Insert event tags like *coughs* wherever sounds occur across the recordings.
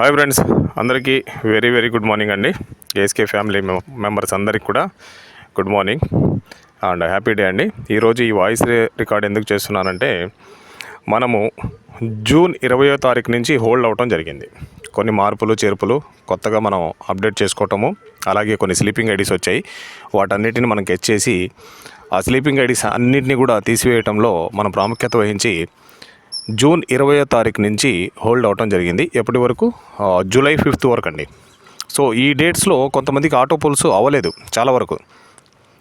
Hi friends అందరికీ very very good morning అండి. ASK family members అందరికీ కూడా good morning and happy day అండి. ఈరోజు ఈ వాయిస్ రికార్డ్ ఎందుకు చేస్తున్నానంటే మనము జూన్ ఇరవయో తారీఖు నుంచి హోల్డ్ అవటం జరిగింది. కొన్ని మార్పులు చేర్పులు కొత్తగా మనం అప్డేట్ చేసుకోవటము అలాగే కొన్ని స్లీపింగ్ ఐడీస్ వచ్చాయి. వాటన్నిటిని మనం కెచ్ చేసి ఆ స్లీపింగ్ ఐడీస్ అన్నిటిని కూడా తీసివేయటంలో మనం ప్రాముఖ్యత వహించి జూన్ ఇరవయో తారీఖు నుంచి హోల్డ్ అవటం జరిగింది. ఎప్పటి వరకు? జూలై ఫిఫ్త్ వరకు అండి సో ఈ డేట్స్లో కొంతమందికి ఆటో పోల్స్ అవ్వలేదు చాలా వరకు.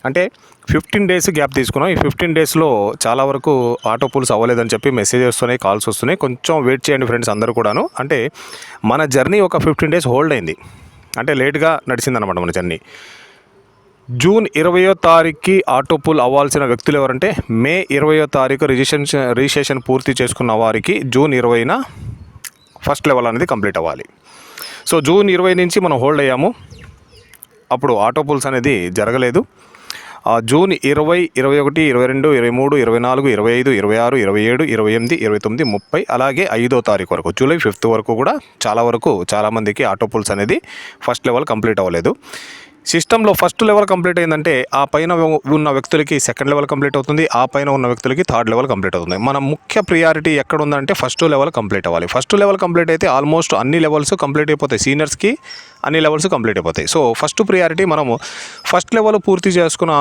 అంటే ఫిఫ్టీన్ డేస్ గ్యాప్ తీసుకున్నాం. ఈ ఫిఫ్టీన్ డేస్లో చాలా వరకు ఆటో పూల్స్ అవ్వలేదని చెప్పి మెసేజ్ వస్తున్నాయి కాల్స్ వస్తున్నాయి. కొంచెం వెయిట్ చేయండి ఫ్రెండ్స్ అందరూ కూడాను. అంటే మన జర్నీ ఒక ఫిఫ్టీన్ డేస్ హోల్డ్ అయింది. అంటే లేట్గా నడిచిందనమాట మన జర్నీ. జూన్ ఇరవయో తారీఖుకి ఆటో పుల్ అవ్వాల్సిన వ్యక్తులు ఎవరంటే మే ఇరవయో తారీఖు రిజిస్ట్రేషన్ రిజిస్ట్రేషన్ పూర్తి చేసుకున్న వారికి జూన్ ఇరవైన ఫస్ట్ లెవెల్ అనేది కంప్లీట్ అవ్వాలి. సో జూన్ ఇరవై నుంచి మనం హోల్డ్ అయ్యాము. అప్పుడు ఆటో పుల్స్ అనేది జరగలేదు. ఆ జూన్ ఇరవై ఇరవై ఒకటి ఇరవై రెండు ఇరవై మూడు ఇరవై నాలుగు ఇరవై ఐదు ఇరవై ఆరు ఇరవై ఏడు ఇరవై ఎనిమిది ఇరవై తొమ్మిది ముప్పై అలాగే ఐదో తారీఖు వరకు జూలై ఫిఫ్త్ వరకు కూడా చాలా వరకు చాలామందికి ఆటో పుల్స్ అనేది ఫస్ట్ లెవెల్ కంప్లీట్ అవ్వలేదు. సిస్టంలో ఫస్ట్ లెవెల్ కంప్లీట్ అయిందంటే ఆ పైన ఉన్న వ్యక్తులకి సెకండ్ లెవెల్ కంప్లీట్ అవుతుంది ఆ పైన ఉన్న వ్యక్తులకి థర్డ్ లెవెల్ కంప్లీట్ అవుతుంది. మన ముఖ్య ప్రియారిటీ ఎక్కడ ఉందంటే ఫస్ట్ లెవెల్ కంప్లీట్ అవ్వాలి. ఫస్ట్ లెవెల్ కంప్లీట్ అయితే ఆల్మోస్ట్ అన్ని లెవెల్స్ కంప్లీట్ అయిపోతాయి. సీనియర్స్కి అన్ని లెవెల్స్ కంప్లీట్ అయిపోతాయి. సో ఫస్ట్ ప్రియారిటీ మనము ఫస్ట్ లెవెల్ పూర్తి చేసుకున్న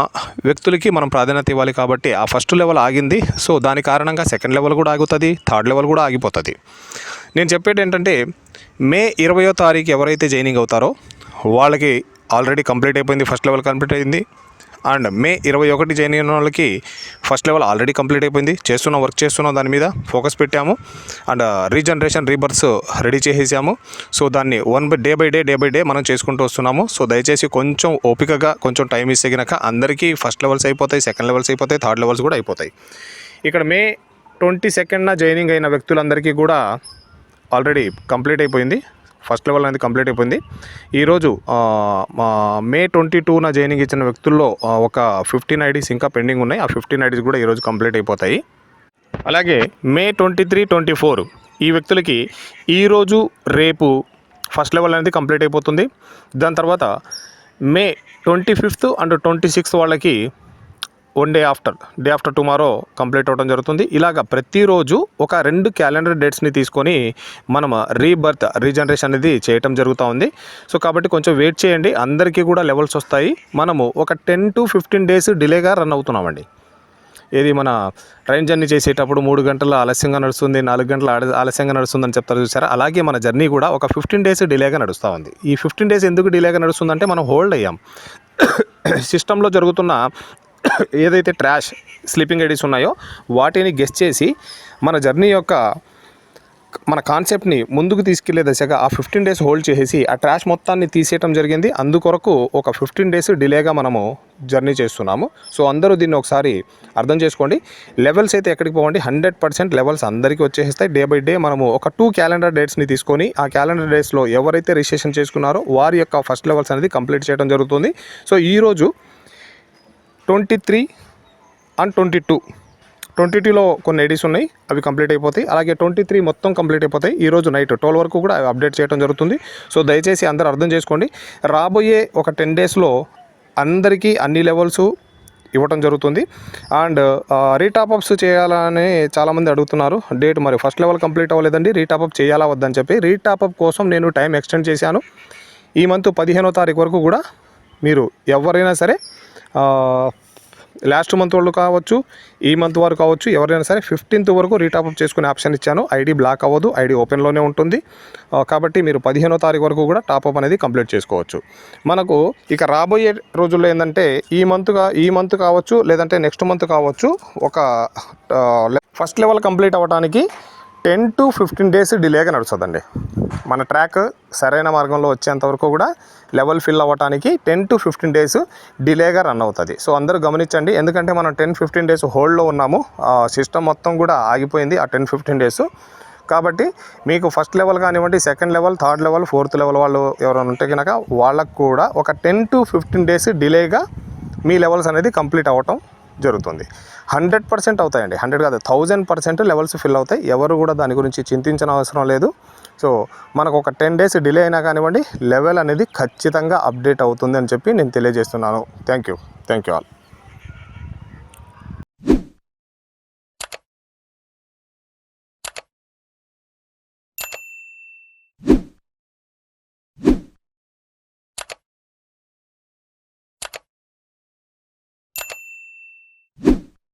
వ్యక్తులకి మనం ప్రాధాన్యత ఇవ్వాలి కాబట్టి ఆ ఫస్ట్ లెవెల్ ఆగింది. సో దాని కారణంగా సెకండ్ లెవెల్ కూడా ఆగుతుంది థర్డ్ లెవెల్ కూడా ఆగిపోతుంది. నేను చెప్పేది ఏంటంటే మే ఇరవయో తారీఖు ఎవరైతే జాయినింగ్ అవుతారో వాళ్ళకి ఆల్రెడీ కంప్లీట్ అయిపోయింది ఫస్ట్ లెవెల్ కంప్లీట్ అయింది. అండ్ మే ఇరవై ఒకటి జాయిన్ అయిన వాళ్ళకి ఫస్ట్ లెవెల్ ఆల్రెడీ కంప్లీట్ అయిపోయింది. చేస్తున్నాం వర్క్ చేస్తున్నాం దాని మీద ఫోకస్ పెట్టాము. అండ్ రీజనరేషన్ రీబర్స్ రెడీ చేసేసాము. సో దాన్ని one by day by day day by day మనం చేసుకుంటూ వస్తున్నాము. సో దయచేసి కొంచెం ఓపికగా కొంచెం టైం ఇస్తే అందరికీ ఫస్ట్ లెవెల్స్ అయిపోతాయి సెకండ్ లెవెల్స్ అయిపోతాయి థర్డ్ లెవెల్స్ కూడా అయిపోతాయి. ఇక్కడ మే ట్వంటీ సెకండ్న జాయినింగ్ అయిన వ్యక్తులందరికీ కూడా ఆల్రెడీ కంప్లీట్ అయిపోయింది. ఫస్ట్ లెవెల్ అనేది కంప్లీట్ అయిపోయింది. ఈరోజు మా మే ట్వంటీ టూన జాయినింగ్ ఇచ్చిన వ్యక్తుల్లో ఒక ఫిఫ్టీన్ ఐడీస్ ఇంకా పెండింగ్ ఉన్నాయి. ఆ ఫిఫ్టీన్ ఐడీస్ కూడా ఈరోజు కంప్లీట్ అయిపోతాయి. అలాగే May twenty three twenty four ఈ వ్యక్తులకి ఈరోజు రేపు ఫస్ట్ లెవెల్ అనేది కంప్లీట్ అయిపోతుంది. దాని తర్వాత May twenty fifth and twenty sixth వాళ్ళకి one day after day after tomorrow complete అవ్వడం జరుగుతుంది. ఇలాగ ప్రతిరోజు ఒక రెండు క్యాలెండర్ డేట్స్ని తీసుకొని మనం రీబర్త్ రీజనరేషన్ అనేది చేయటం జరుగుతూ ఉంది. సో కాబట్టి కొంచెం వెయిట్ చేయండి. అందరికీ కూడా లెవెల్స్ వస్తాయి. మనము ఒక టెన్ టు ఫిఫ్టీన్ డేస్ డిలేగా రన్ అవుతున్నామండి. ఏది మన ట్రైన్ జర్నీ చేసేటప్పుడు మూడు గంటల ఆలస్యంగా నడుస్తుంది నాలుగు గంటల ఆలస్యంగా నడుస్తుంది అని చెప్తారు చూసారా? అలాగే మన జర్నీ కూడా ఒక ఫిఫ్టీన్ డేస్ డిలేగా నడుస్తూ ఉంది. ఈ ఫిఫ్టీన్ డేస్ ఎందుకు డిలేగా నడుస్తుందంటే మనం హోల్డ్ అయ్యాం. *coughs* సిస్టంలో జరుగుతున్న ఏదైతే ట్రాష్ స్లీపింగ్ ఐడీస్ ఉన్నాయో వాటిని గెస్ట్ చేసి మన జర్నీ యొక్క మన కాన్సెప్ట్ని ముందుకు తీసుకెళ్ళే దశగా ఆ ఫిఫ్టీన్ డేస్ హోల్డ్ చేసేసి ఆ ట్రాష్ మొత్తాన్ని తీసేయటం జరిగింది. అందుకొరకు ఒక ఫిఫ్టీన్ డేస్ డిలేగా మనము జర్నీ చేస్తున్నాము. సో అందరూ దీన్ని ఒకసారి అర్థం చేసుకోండి. లెవెల్స్ అయితే ఎక్కడికి పోవండి. హండ్రెడ్ పర్సెంట్ లెవెల్స్ అందరికీ వచ్చేస్తాయి. డే బై డే మనము ఒక టూ క్యాలెండర్ డేట్స్ని తీసుకొని ఆ క్యాలెండర్ డేట్స్లో ఎవరైతే రిజిస్ట్రేషన్ చేసుకున్నారో వారి యొక్క ఫస్ట్ లెవెల్స్ అనేది కంప్లీట్ చేయడం జరుగుతుంది. సో ఈరోజు twenty three and twenty two. Twenty టూలో కొన్ని ఐడీస్ ఉన్నాయి అవి కంప్లీట్ అయిపోతాయి. అలాగే ట్వంటీ త్రీ మొత్తం కంప్లీట్ అయిపోతాయి. ఈ రోజు నైట్ ట్వెల్వ్ వరకు కూడా అవి అప్డేట్ చేయడం జరుగుతుంది. సో దయచేసి అందరూ అర్థం చేసుకోండి. రాబోయే ఒక టెన్ డేస్లో అందరికీ అన్ని లెవెల్స్ ఇవ్వటం జరుగుతుంది. అండ్ రీటాప్అప్స్ చేయాలని చాలామంది అడుగుతున్నారు. డేట్ మరి ఫస్ట్ లెవెల్ కంప్లీట్ అవ్వలేదండి. రీటాప్అప్ చేయాలా వద్దని చెప్పి. రీటాప్అప్ కోసం నేను టైం ఎక్స్టెండ్ చేశాను. ఈ మంత్ పదిహేనో తారీఖు వరకు కూడా మీరు ఎవరైనా సరే లాస్ట్ మంత్ వాళ్ళు కావచ్చు ఈ మంత్ వరకు కావచ్చు ఎవరైనా సరే ఫిఫ్టీన్త్ వరకు రీటాప్అప్ చేసుకునే ఆప్షన్ ఇచ్చాను. ఐడి బ్లాక్ అవ్వదు ఐడి ఓపెన్లోనే ఉంటుంది. కాబట్టి మీరు పదిహేనో తారీఖు వరకు కూడా టాప్అప్ అనేది కంప్లీట్ చేసుకోవచ్చు. మనకు ఇక రాబోయే రోజుల్లో ఏంటంటే ఈ మంత్గా ఈ మంత్ కావచ్చు లేదంటే నెక్స్ట్ మంత్ కావచ్చు ఒక ఫస్ట్ లెవెల్ కంప్లీట్ అవ్వడానికి టెన్ టు ఫిఫ్టీన్ డేస్ డిలేగా నడుస్తుందండి. మన ట్రాక్ సరైన మార్గంలో వచ్చేంత వరకు కూడా లెవెల్ ఫిల్ అవ్వడానికి టెన్ టు ఫిఫ్టీన్ డేస్ డిలేగా రన్ అవుతుంది. సో అందరూ గమనించండి ఎందుకంటే మనం టెన్ ఫిఫ్టీన్ డేస్ హోల్డ్లో ఉన్నాము. సిస్టమ్ మొత్తం కూడా ఆగిపోయింది ఆ టెన్ ఫిఫ్టీన్ డేస్. కాబట్టి మీకు ఫస్ట్ లెవెల్ కానివ్వండి second level third level fourth level వాళ్ళు ఎవరైనా ఉంటే కనుక వాళ్ళకు కూడా ఒక టెన్ టు ఫిఫ్టీన్ డేస్ డిలేగా మీ లెవెల్స్ అనేది కంప్లీట్ అవ్వటం జరుగుతుంది. హండ్రెడ్ పర్సెంట్ అవుతాయండి. హండ్రెడ్ కాదు థౌజండ్ పర్సెంట్ లెవెల్స్ ఫిల్ అవుతాయి. ఎవరు కూడా దాని గురించి చింతించిన అవసరం లేదు. సో మనకు ఒక టెన్ డేస్ డిలే అయినా కానివ్వండి లెవెల్ అనేది ఖచ్చితంగా అప్డేట్ అవుతుంది అని చెప్పి నేను తెలియజేస్తున్నాను. Thank you. Thank you all.